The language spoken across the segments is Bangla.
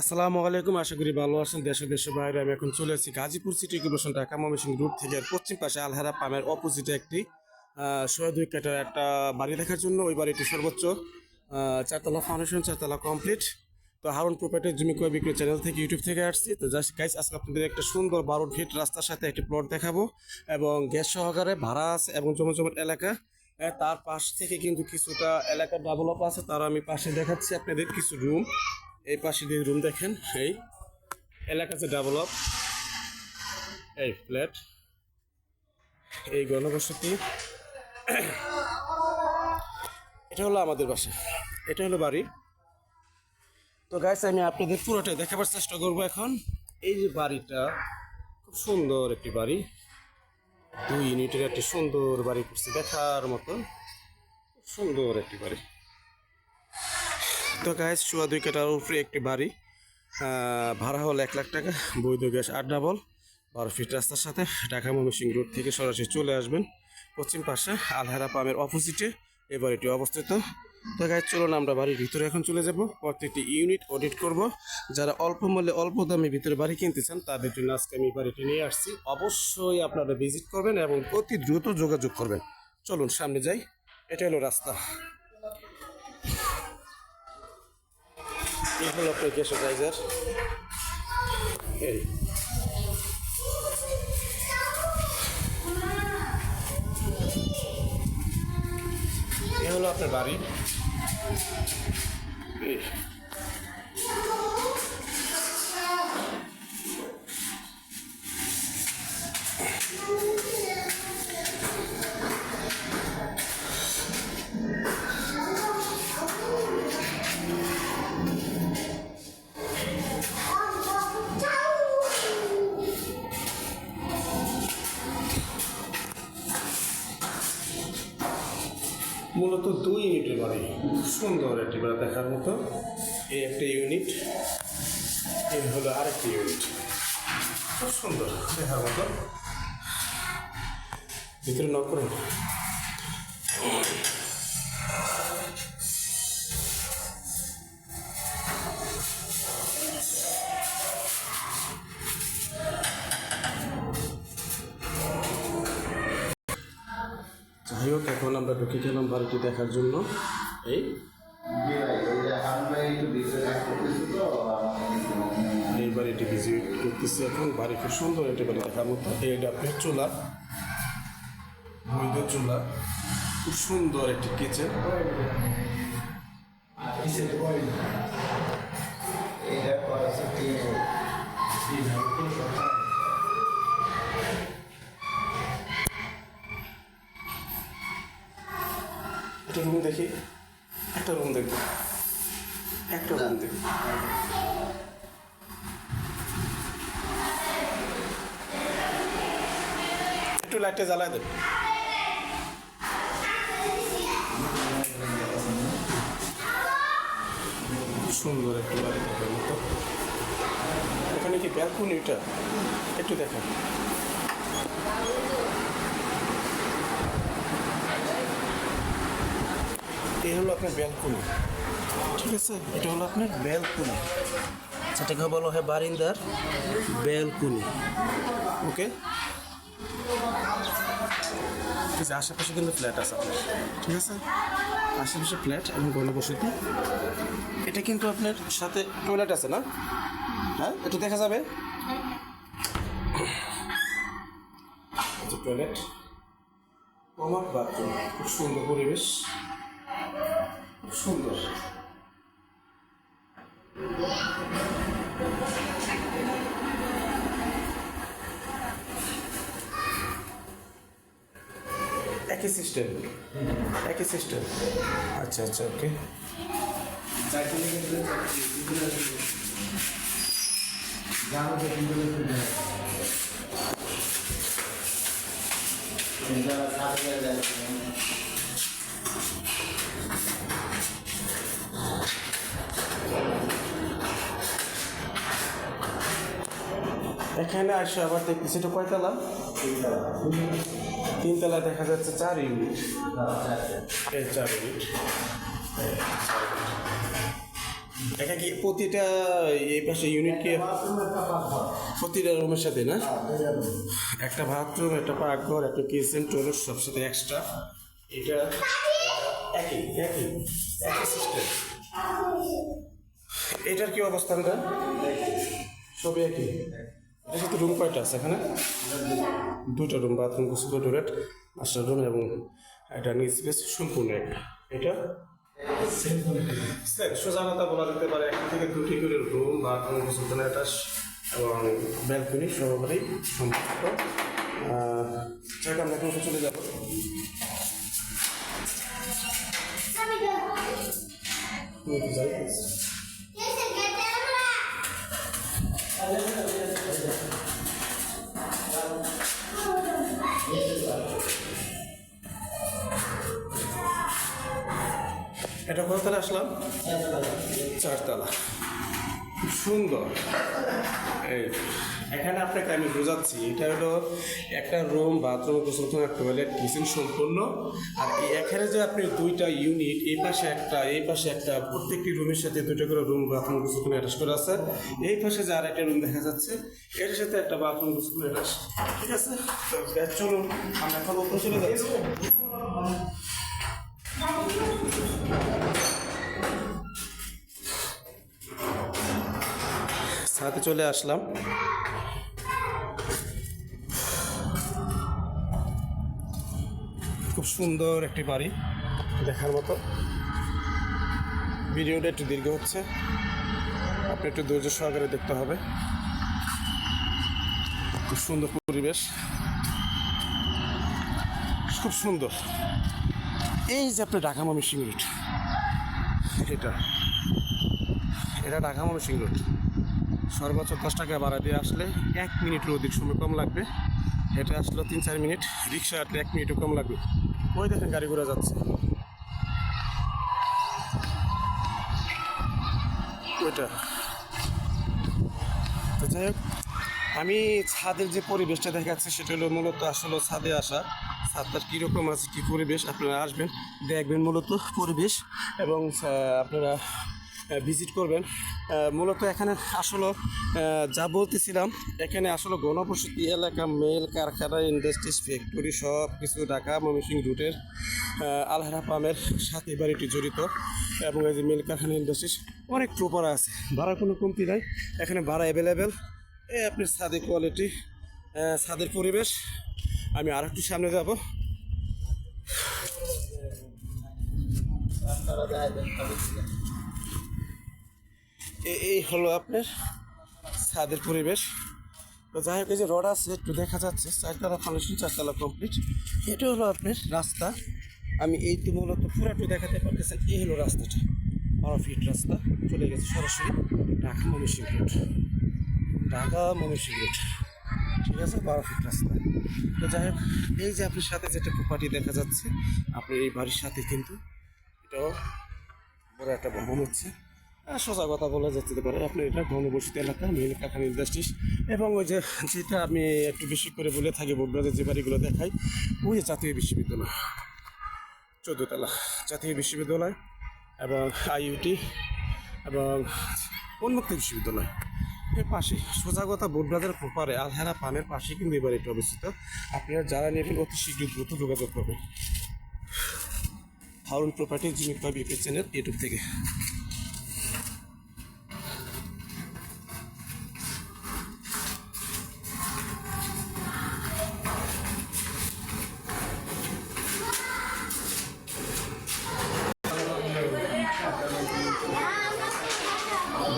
আসসালামু আলাইকুম, আশা করি ভালো আছেন। দেশে দেশে বাইরে আমি এখন চলে এসেছি Gazipur city corporation Dhaka Mymensingh route থেকে। পশ্চিম পাশে আলহারা পামের অপোজিটে একটি সোয়া দুই কাটার একটা বাড়ি দেখার জন্য ওই বাড়িটি সর্বোচ্চ চারতলা ফাউন্ডেশন চারতলা কমপ্লিট তো হারুন প্রপার্টির জমি ক্রয় বিক্রয় চ্যানেল থেকে ইউটিউব থেকে আসছি। তো জাস্ট গাইস আজকে আপনাদের একটা সুন্দর বারো ফিট রাস্তার সাথে একটি প্লট দেখাবো এবং গ্যাস সহকারে ভাড়া আছে এবং জমজমের এলাকা। তার পাশ থেকে কিন্তু কিছুটা এলাকা ডেভেলপ আছে, তার আমি পাশে দেখাচ্ছি আপনাদের কিছু রুম এই পাশে দিয়ে রুম দেখেন এই এলাকাতে ডেভেলপ এই ফ্ল্যাট এই গণবসতি। এটা হলো আমাদের বাসা। এটা হলো বাড়ি। তো গাইস আমি আপনাদের পুরোটা দেখাবার চেষ্টা করব এখন। এই যে বাড়িটা, খুব সুন্দর একটি বাড়ি। দুই ইউনিটের একটি সুন্দর বাড়ি করছি দেখার মতন। সুন্দর একটি বাড়ি। তো গাইস চুয়া দুই কাটার উপরে একটি বাড়ি। ভাড়া হল এক লাখ টাকা, বৈধ গ্যাস আট ডাবল। বারো ফিট রাস্তার সাথে ঢাকা ময়মনসিং রোড থেকে সরাসরি চলে আসবেন। পশ্চিম পাশে আলহারা পামের অপোজিটে এই বাড়িটি অবস্থিত। তো গাইজ চলুন আমরা বাড়ির ভিতরে এখন চলে যাব। প্রত্যেকটি ইউনিট অডিট করব। যারা অল্প মূল্যে অল্প দামে ভিতরে বাড়ি কিনতে চান, তাদের জন্য আজকে আমি বাড়িটি নিয়ে আসছি। অবশ্যই আপনারা ভিজিট করবেন এবং অতি দ্রুত যোগাযোগ করবেন। চলুন সামনে যাই। এটা হলো রাস্তা। এই হলো রাইজার এই। এ হলো আপনার বাড়ি। মূলত দুই ইউনিটের বাড়ি খুব সুন্দর একটি বাড়ি দেখার মতো। এই একটা ইউনিট, এই হলো আরেকটি ইউনিট। খুব সুন্দর দেখার মতো। ভিতরে করুন। যাই হোক এখন আমরা ঢুকে গেলাম বাড়িটি দেখার জন্য। এই। এই বাড়িটি ভিজিট করতেছি এখন। বাড়ি খুব সুন্দর একটি বাড়ি দেখার মতো। এইটা আপনার চুলা বৈধ চুলা। খুব সুন্দর একটি কিচেন একটা রুম দেখি, একটা রুম দেখব। একটা রুম দেখি একটু লাইটটা জ্বালায় দেন সুন্দর একটু বাড়ি দেখার মতো ওখানে কি ব্যালকনি এটা একটু দেখান এই হলো আপনার ব্যালকনি। ঠিক আছে? এটা হলো আপনার ব্যালকনি। যেটাকে বলা হয় বারিন্দার ব্যালকনি। ওকে? ঠিক আছে আশেপাশে কিন্তু ফ্ল্যাট আছে আপনার। ঠিক আছে? আশেপাশে ফ্ল্যাট এবং গণবসতি। এটা কিন্তু আপনার সাথে টয়লেট আছে না? হ্যাঁ? একটু দেখা যাবে? টয়লেট। কমার বাথরুম। খুব সুন্দর পরিবেশ। সুন্দর। একই সিস্টেম একই সিস্টেম আচ্ছা আচ্ছা ওকে এখানে আসে, আবার দেখতেছি এটা কয়তলা তিনতলা দেখা যাচ্ছে চার ইউনিট। এই চার ইউনিট। এটা কি প্রতিটা এই পাশে ইউনিট কি প্রতিটা রুমের সাথে না? একটা বাথরুম একটা পাকঘর, একটা কিচেন টয়লেট সব সাথে এক্সট্রা এটা একই একই একই সিস্টেম এটার কি অবস্থা এটা সবই একই। এটা সাথে রুম কয়টা আছে এখানে? দুটো রুম বাথরুম গোসল টয়লেট মাস্টার রুম এবং একটা নিজ স্পেস সম্পূর্ণ একটা এটা? সোজা কথা বলা যেতে পারে একটা থেকে দুটি করে রুম বাথরুম গোসল টয়লেট এবং ব্যালকনি সহকারেই সম্পর্ক যাক আমরা এখন চলে যাব। যাই। এটা কততলা আসলাম? চারতলা। সুন্দর। এই, এখানে আপনাকে আমি বোঝাচ্ছি, এটা হলো একটা রুম, বাথরুম, গোসলখানা, টয়লেট, কিচেন সম্পূর্ণ। আর এখানে যে আপনি দুইটা ইউনিট, এই পাশে একটা, এই পাশে একটা, প্রত্যেকটি রুমের সাথে দুইটা করে রুম, বাথরুম গোসলখানা অ্যাটাচ করা আছে। এই পাশে যে আর একটা রুম দেখা যাচ্ছে এটার সাথে একটা বাথরুম গোসলখানা অ্যাটাচ। ঠিক আছে? চলুন, আমরা এখন উপরে চলে যাচ্ছি। সাথে চলে আসলাম। খুব সুন্দর একটি বাড়ি দেখার মতো। ভিডিওটা একটু দীর্ঘ হচ্ছে। আপনি একটু ধৈর্য সহকারে দেখতে হবে। খুব সুন্দর পরিবেশ। খুব সুন্দর। এই যে আপনি ঢাকা মামি সিঙ্গুর এটা। এটা ঢাকা মামি সিঙ্গুর সর্বোচ্চ দশ টাকা ভাড়া দিয়ে আসলে এক মিনিটের অধিক সময় কম লাগবে। হেঁটে আসলো তিন চার মিনিট রিক্সা হাঁটলে এক মিনিটও কম লাগবে। ওই দেখেন গাড়ি ঘোড়া যাচ্ছে। ওইটা। তো যাই হোক, আমি ছাদের যে পরিবেশটা দেখাচ্ছি, সেটা হলো মূলত আসলে ছাদে আসা। ছাদটার কীরকম আছে, কী পরিবেশ, আপনারা আসবেন, দেখবেন মূলত পরিবেশ। এবং আপনারা ভিজিট করবেন। মূলত এখানে আসলে যা বলতেছিলাম, এখানে আসলে গণবসতি এলাকা মেল কারখানা ইন্ডাস্ট্রিজ ফ্যাক্টরি সব কিছু ঢাকা ময়মনসিংহ রুটের আলহারা পামের সাথে বাড়িটি জড়িত। এবং এই যে মিল কারখানা ইন্ডাস্ট্রিজ অনেক প্রপার আছে। ভাড়া কোনো কমতি নাই। এখানে ভাড়া অ্যাভেলেবেল এ আপনি ছাদের কোয়ালিটি ছাদের পরিবেশ। আমি আর একটু সামনে যাব। এ- এই হলো আপনার ছাদের পরিবেশ। তো যাই হোক, এই যে রড আছে, একটু দেখা যাচ্ছে। চারতলা ফাউন্ডেশন চারতলা কমপ্লিট এটা হলো আপনার রাস্তা। আমি এই তো মূলত পুরাটু দেখাতে পারতেছেন এই হলো রাস্তাটা। বারো ফিট রাস্তা, চলে গেছে সরাসরি ঢাকা ময়মনসিংহ রোড। ঢাকা ময়মনসিংহ রোড। ঠিক আছে বারো ফিট রাস্তা। তো যাই হোক, এই যে আপনার সাথে যেটা প্রপার্টি দেখা যাচ্ছে, আপনার এই বাড়ির সাথে কিন্তু এটাও বড় একটা ভবন হচ্ছে। সোজা কথা বলা যেতে পারে। আপনার এটা ঘনবসতি এলাকা মিল কারখানা ইন্ডাস্ট্রিজ। এবং ওই যে যেটা আমি একটু বেশি করে বলে থাকি বোর্ডরাজের যে বাড়িগুলো দেখাই, ওই জাতীয় বিশ্ববিদ্যালয়, চোদ্দতলা জাতীয় বিশ্ববিদ্যালয় এবং আইইউটি এবং উন্মুক্ত বিশ্ববিদ্যালয়। এর পাশে সোজা কথা বোর্ডবাজার প্রপারে আলহেরা পানের পাশে কিন্তু এবার এটা অবস্থিত। আপনারা যারা নেবেন অতি শীঘ্রই দ্রুত যোগাযোগ করবেন। হারুন প্রপার্টি জিনিস পাবি চ্যানেল, ইউটিউব থেকে।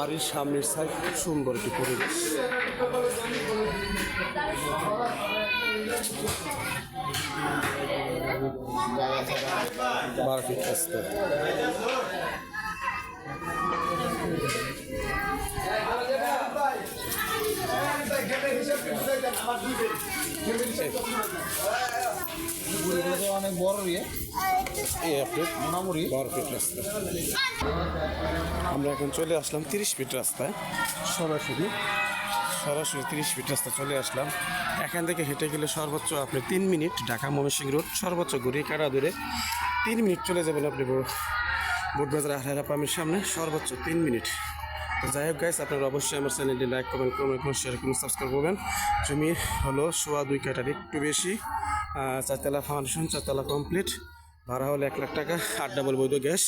বাড়ির সামনের সাইড খুব সুন্দর একটি পরিবেশ। বারো অনেক বড় ইয়ে মোটামুটি বারো ফিট রাস্তা আমরা এখন চলে আসলাম তিরিশ ফিট রাস্তায়। সরাসরি। সরাসরি তিরিশ ফিট রাস্তা চলে আসলাম। এখান থেকে হেঁটে গেলে সর্বোচ্চ আপনি তিন মিনিট ঢাকা ময়মনসিংহ রোড সর্বোচ্চ ঘুরে কাটা দূরে তিন মিনিট চলে যাবেন আপনি বুটবাজার আহলারা পামের সামনে সর্বোচ্চ তিন মিনিট। যাই হোক গাইস আপনারা অবশ্যই আমার চ্যানেলটি লাইক কমেন্ট করবেন এবং শেয়ার করুন সাবস্ক্রাইব করবেন। জমি হলো সোয়া দুই কাটার একটু বেশি। চারতলা ফাউন্ডেশন চারতলা কমপ্লিট ভাড়া হলো এক লাখ টাকা, আট ডাবল বৈধ গ্যাস।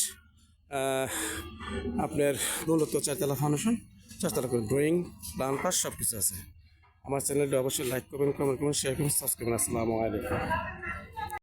আপনার মূলত চারতলা ফাউন্ডেশন চারতলা করে ড্রয়িং প্লান পাস সব কিছু আছে। আমার চ্যানেলটি অবশ্যই লাইক করবেন কমেন্ট করবেন শেয়ার করবেন সাবস্ক্রাইব করবেন আসসালামু আলাইকুম।